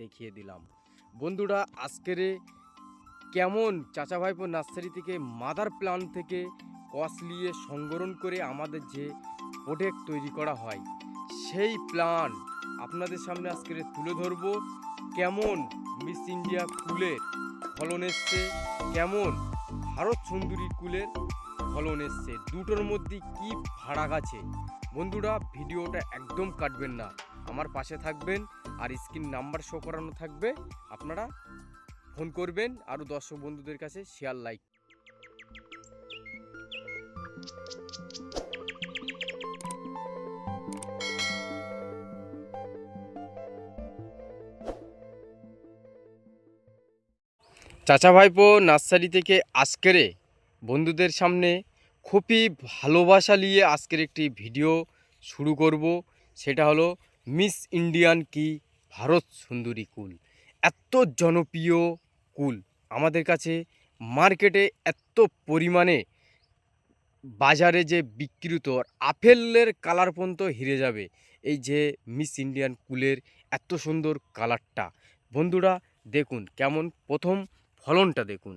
দেখিয়ে দিলাম। বন্ধুরা, আজকের কেমন চাচা ভাইপো নার্সারি থেকে মাদার প্লান থেকে কস নিয়ে সংগ্রহণ করে আমাদের যে প্রোডাক্ট তৈরি করা হয়, সেই প্লান আপনাদের সামনে আজকের তুলে ধরবো। কেমন মিস ইন্ডিয়া কুলের ফলন এসছে, কেমন ভারত সুন্দরী কুলের ফলন এসছে, দুটোর মধ্যে কি ফারাক আছে? বন্ধুরা, ভিডিওটা একদম কাটবেন না, আমার পাশে থাকবেন। আর স্ক্রিন নাম্বার শো করানো থাকবে। আপনারা ফোন করবেন, আরও দর্শক বন্ধুদের কাছে শেয়ার লাইক চাচা ভাইপো, নার্সারি থেকে আজকেরে বন্ধুদের সামনে খুবই ভালোবাসা নিয়ে আজকের একটি ভিডিও শুরু করব। সেটা হলো মিস ইন্ডিয়ান কি ভারত সুন্দরী কুল? এত জনপ্রিয় কুল আমাদের কাছে, মার্কেটে এত পরিমাণে, বাজারে যে বিক্রিত আপেলের কালার পর্যন্ত হিরে যাবে। এই যে মিস ইন্ডিয়ান কুলের এত সুন্দর কালারটা। বন্ধুরা, দেখুন কেমন প্রথম ফলনটা দেখুন,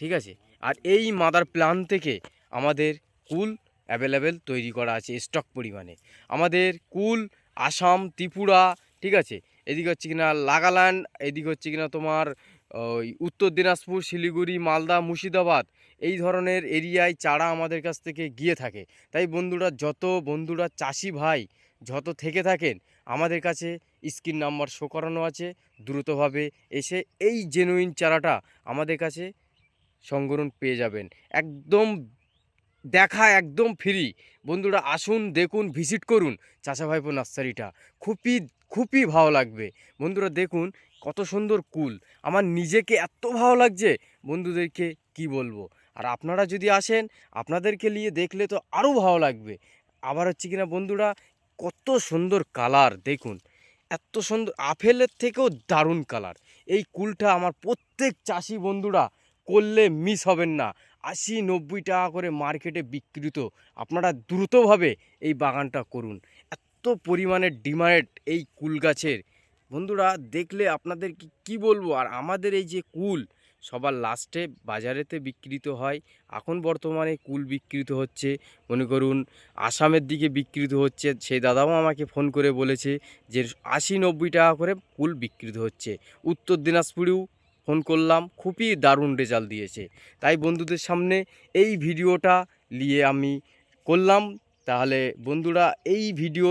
ঠিক আছে? আর এই মাদার প্লান থেকে আমাদের কুল অ্যাভেলেবেল তৈরি করা আছে, স্টক পরিমাণে। আমাদের কুল আসাম, ত্রিপুরা, ঠিক আছে? এদিকে হচ্ছে কিনা লাগাল্যান্ড এদিকে হচ্ছে কিনা তোমার, ওই উত্তর দিনাজপুর, শিলিগুড়ি, মালদা, মুর্শিদাবাদ, এই ধরনের এরিয়ায় চারা আমাদের কাছ থেকে গিয়ে থাকে। তাই বন্ধুরা, যত বন্ধুরা চাষি ভাই যত থেকে থাকেন, আমাদের কাছে স্ক্রিন নাম্বার শো করানো আছে। দ্রুতভাবে এসে এই জেনুইন চারাটা আমাদের কাছে সংগ্রহণ পেয়ে যাবেন। একদম দেখা একদম ফ্রি বন্ধুরা, আসুন, দেখুন ভিজিট করুন চাচা ভাইপো নার্সারিটা। খুবই খুবই ভালো লাগবে। বন্ধুরা, দেখুন, কত সুন্দর কুল। আমার নিজেকে এত ভালো লাগছে, বন্ধুদেরকে কি বলব? আর আপনারা যদি আসেন, আপনাদেরকে নিয়ে দেখলে তো আরও ভালো লাগবে। আবার হচ্ছে কিনা, বন্ধুরা, কত সুন্দর কালার, দেখুন। এত সুন্দর, আপেলের থেকেও দারুণ কালার। এই কুলটা আমার প্রত্যেক চাষি বন্ধুরা করলে মিস হবেন না। আশি নব্বই টাকা করে মার্কেটে বিক্রিত। আপনারা দ্রুতভাবে এই বাগানটা করুন। এত পরিমাণে ডিমান্ড এই কুল গাছের। বন্ধুরা, দেখলে আপনাদের কি কী বলব? আর আমাদের এই যে কুল, সবার লাস্টে বাজারেতে বিক্রিত হয়। এখন বর্তমানে কুল বিক্রিত হচ্ছে। মনে করুন, আসামের দিকে বিক্রিত হচ্ছে। সেই দাদাও আমাকে ফোন করে বলেছে যে, আশি নব্বই টাকা করে কুল বিক্রিত হচ্ছে। উত্তর দিনাজপুরেও ফোন করলাম, খুবই দারুণ রেজাল্ট দিয়েছে। তাই বন্ধুদের সামনে এই ভিডিওটা নিয়ে আমি করলাম। তাহলে বন্ধুরা, এই ভিডিও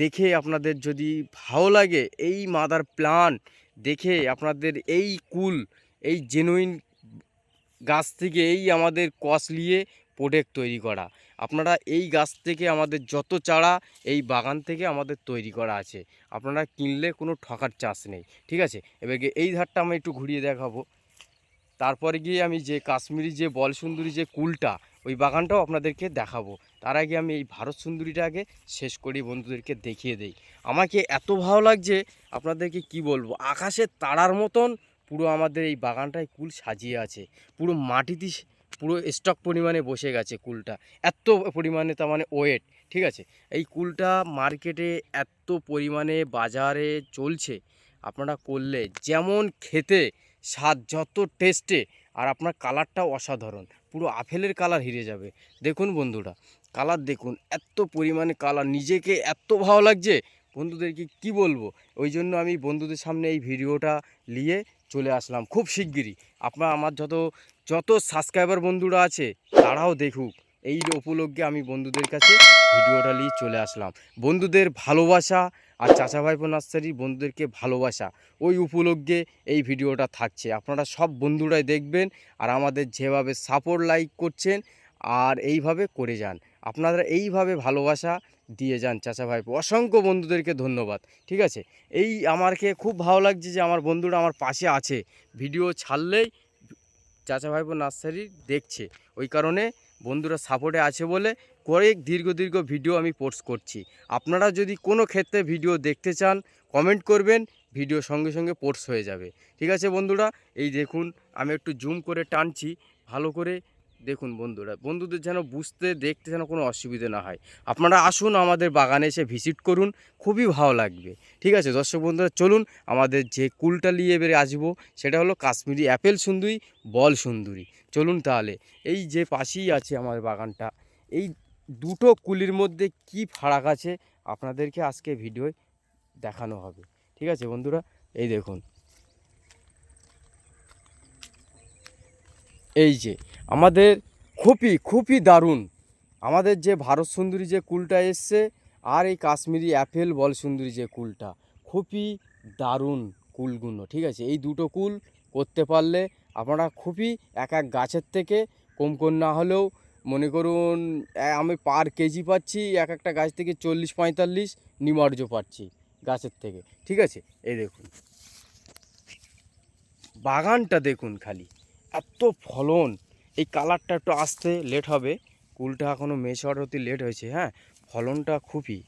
দেখে আপনাদের যদি ভালো লাগে, এই মাদার প্লান দেখে আপনাদের এই কুল, এই জেনুইন গাছ থেকে, এই আমাদের কস নিয়ে প্রোডাক্ট তৈরি করা। আপনারা এই গাছ থেকে আমাদের যত চারা এই বাগান থেকে আমাদের তৈরি করা আছে। আপনারা কিনলে কোনো ঠকার চান্স নেই, ঠিক আছে? এবার এই ধারটা আমি একটু ঘুরিয়ে দেখাবো। তারপরে গিয়ে আমি যে কাশ্মীরি যে বল সুন্দরী যে কুলটা, ওই বাগানটাও আপনাদেরকে দেখাবো। তার আগে আমি এই ভারত সুন্দরীটা আগে শেষ করি, বন্ধুদেরকে দেখিয়ে দেই। আমাকে এত ভালো লাগছে, আপনাদেরকে কি বলব? আকাশের তারার মতন পুরো আমাদের এই বাগানটায় কুল সাজিয়ে আছে। পুরো মাটিতে পুরো স্টক পরিমাণে বসে গেছে কুলটা। এত পরিমাণে তার মানে ওয়েট ঠিক আছে? এই কুলটা মার্কেটে এত পরিমাণে বাজারে চলছে, আপনারা করলে যেমন খেতে, স্বাদ যত টেস্টে আর আপনার কালারটাও অসাধারণ। পুরো আপেলের কালার হিরে যাবে। দেখুন বন্ধুরা কালার দেখুন, এত পরিমাণে কালার নিজেকে এত ভালো লাগছে। বন্ধুদেরকে কি বলব? ওই জন্য আমি বন্ধুদের সামনে এই ভিডিওটা নিয়ে চলে আসলাম খুব শিগগিরই। আপনার আমার যত যত সাবস্ক্রাইবার বন্ধুরা আছে, তারাও দেখুক। এই উপলক্ষে আমি বন্ধুদের কাছে ভিডিওটা নিয়ে চলে আসলাম। বন্ধুদের ভালোবাসা আর চাচা ভাইপো নার্সারি বন্ধুদেরকে ভালোবাসা, ওই উপলক্ষে এই ভিডিওটা থাকছে। আপনারা সব বন্ধুরাই দেখবেন আর আমাদের যেভাবে সাপোর্ট লাইক করছেন আর এইভাবে করে যান। আপনারা এইভাবে ভালোবাসা দিয়ে যান চাচা ভাইপো অসংখ্য বন্ধুদেরকে ধন্যবাদ, ঠিক আছে? এই আমারকে খুব ভালো লাগছে যে আমার বন্ধুরা আমার পাশে আছে। ভিডিও ছাড়লেই চাচা ভাইপো নার্সারি দেখছে। ওই কারণে বন্ধুরা সাপোর্টে আছে বলে কয়েক দীর্ঘ দীর্ঘ ভিডিও আমি পোস্ট করছি। আপনারা যদি কোনো ক্ষেত্রে ভিডিও দেখতে চান কমেন্ট করবেন ভিডিও সঙ্গে সঙ্গে পোস্ট হয়ে যাবে। ঠিক আছে বন্ধুরা? এই দেখুন, আমি একটু জুম করে টানছি। ভালো করে দেখুন বন্ধুরা, বন্ধুদের যেন বুঝতে, দেখতে যেন কোনো অসুবিধা না হয়। আপনারা আসুন আমাদের বাগানে এসে ভিজিট করুন, খুবই ভালো লাগবে। ঠিক আছে, দর্শক বন্ধুরা, চলুন আমাদের যে কুলটা নিয়ে এবারে আসব, সেটা হলো কাশ্মীরি অ্যাপেল সুন্দরী, বল সুন্দরী। চলুন তাহলে, এই যে পাশেই আছে আমার বাগানটা, এই দুটো কুলির মধ্যে কি ফারাক আছে, আপনাদেরকে আজকে ভিডিওয় দেখানো হবে। ঠিক আছে বন্ধুরা, এই দেখুন। এই যে আমাদের খুবই খুবই দারুণ। আমাদের যে ভারত সুন্দরী যে কুলটা এসছে, আর এই কাশ্মীরি অ্যাপেল বল সুন্দরী যে কুলটা, খুবই দারুণ কুলগুলো, ঠিক আছে? এই দুটো কুল করতে পারলে আপনারা খুবই এক এক গাছের থেকে, কম কম না হলেও মনে করুন আমি পার কেজি পাচ্ছি, এক একটা গাছ থেকে চল্লিশ, পঁয়তাল্লিশ নিমর্জ পাচ্ছি গাছের থেকে, ঠিক আছে? এই দেখুন। বাগানটা দেখুন খালি, এত ফলন এই কালারটা একটু আসতে লেট হবে। কুলটা এখনও মেশর হতে লেট হয়েছে হ্যাঁ? ফলনটা খুবই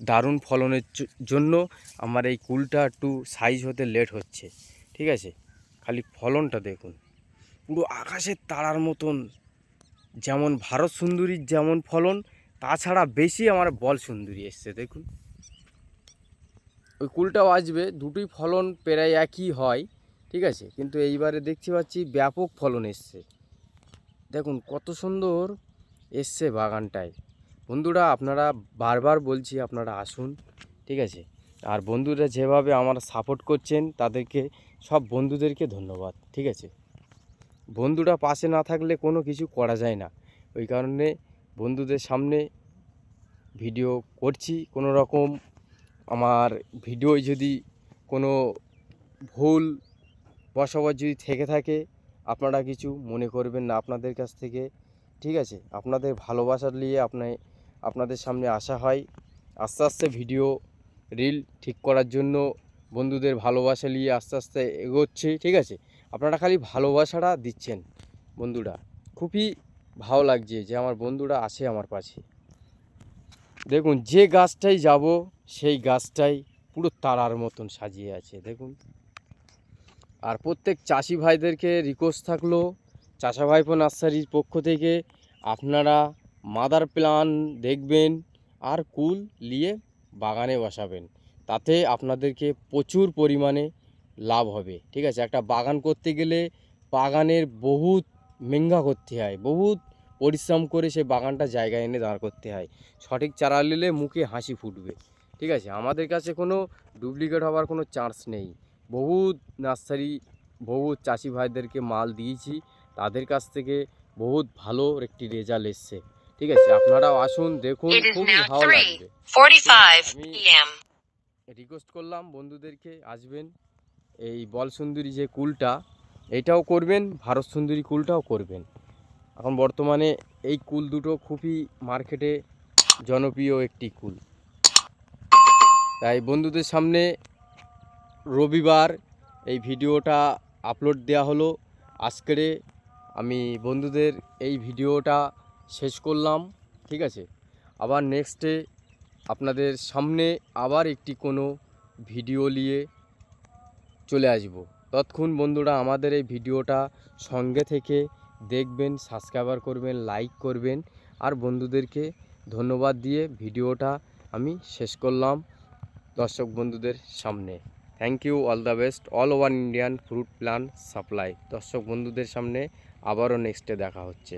দারুণ ফলনের জন্য আমার এই কুলটা একটু সাইজ হতে লেট হচ্ছে, ঠিক আছে? খালি ফলনটা দেখুন। পুরো আকাশের তারার মতন, যেমন ভারত সুন্দরীর যেমন ফলন, তাছাড়া বেশি আমার বল সুন্দরী এসছে, দেখুন। ওই কুলটাও আসবে, দুটোই ফলন প্রায় একই হয়, ঠিক আছে? কিন্তু এইবারে দেখতে পাচ্ছি ব্যাপক ফলন এসছে। দেখুন, কত সুন্দর এসছে বাগানটায় বন্ধুরা, আপনারা বারবার বলছি, আপনারা আসুন, ঠিক আছে? আর বন্ধুরা যেভাবে আমার সাপোর্ট করছেন, তাদেরকে, সব বন্ধুদেরকে ধন্যবাদ, ঠিক আছে? বন্ধুরা পাশে না থাকলে কোনো কিছু করা যায় না। ওই কারণে বন্ধুদের সামনে ভিডিও করছি, কোনো রকম আমার ভিডিও যদি কোনো ভুল বসবাস যদি থেকে থাকে আপনারা কিছু মনে করবেন না আপনাদের কাছ থেকে, ঠিক আছে? আপনাদের ভালোবাসা নিয়ে আপনার আপনাদের সামনে আসা হয়। আস্তে আস্তে ভিডিও রিল ঠিক করার জন্য বন্ধুদের ভালোবাসা নিয়ে আস্তে আস্তে এগোচ্ছি, ঠিক আছে? আপনারা খালি ভালোবাসাটা দিচ্ছেন বন্ধুরা। খুবই ভালো লাগছে যে আমার বন্ধুরা আসে আমার পাশে। দেখুন, যে গাছটাই যাব, সেই গাছটাই পুরো তারার মতন সাজিয়ে আছে, দেখুন। আর প্রত্যেক চাষি ভাইদেরকে রিকোয়েস্ট থাকল, চাষা ভাইপো নার্সারির পক্ষ থেকে আপনারা মাদার প্লান দেখবেন আর কুল নিয়ে বাগানে বসাবেন। তাতে আপনাদেরকে প্রচুর পরিমাণে লাভ হবে, ঠিক আছে? একটা বাগান করতে গেলে বাগানের বহুত মেঙ্গা করতে হয়, বহুত পরিশ্রম করে সে বাগানটা জায়গায় এনে দাঁড় করতে হয়। সঠিক চারা নিলে মুখে হাসি ফুটবে, ঠিক আছে? আমাদের কাছে কোনো ডুপ্লিকেট হওয়ার কোনো চান্স নেই। বহুত নার্সারি বহুত চাষি ভাইদেরকে মাল দিয়েছি। তাদের কাছ থেকে বহুত ভালো একটি রেজাল্ট এসছে। ঠিক আছে আপনারাও আসুন দেখুন খুবই ভালো লাগবে। আমি- রিকোয়েস্ট করলাম বন্ধুদেরকে আসবেন। এই বল সুন্দরী যে কুলটা এটাও করবেন ভারত সুন্দরী কুলটাও করবেন। এখন বর্তমানে এই কুল দুটো খুবই মার্কেটে জনপ্রিয় একটি কুল। তাই বন্ধুদের সামনে রবিবার এই ভিডিওটা আপলোড দেওয়া হলো। আজকেরে আমি বন্ধুদের এই ভিডিওটা শেষ করলাম, ঠিক আছে? আবার নেক্সটে আপনাদের সামনে আবার একটি কোনো ভিডিও নিয়ে চলে আসব। তৎক্ষণ বন্ধুরা আমাদের এই ভিডিওটা সঙ্গে থেকে দেখবেন সাবস্ক্রাইবার করবেন লাইক করবেন। আর বন্ধুদেরকে ধন্যবাদ দিয়ে ভিডিওটা আমি শেষ করলাম দর্শক বন্ধুদের সামনে। Thank you all the best all over Indian fruit plan supply দর্শক বন্ধুদের সামনে আবারও নেক্সটে দেখা হচ্ছে।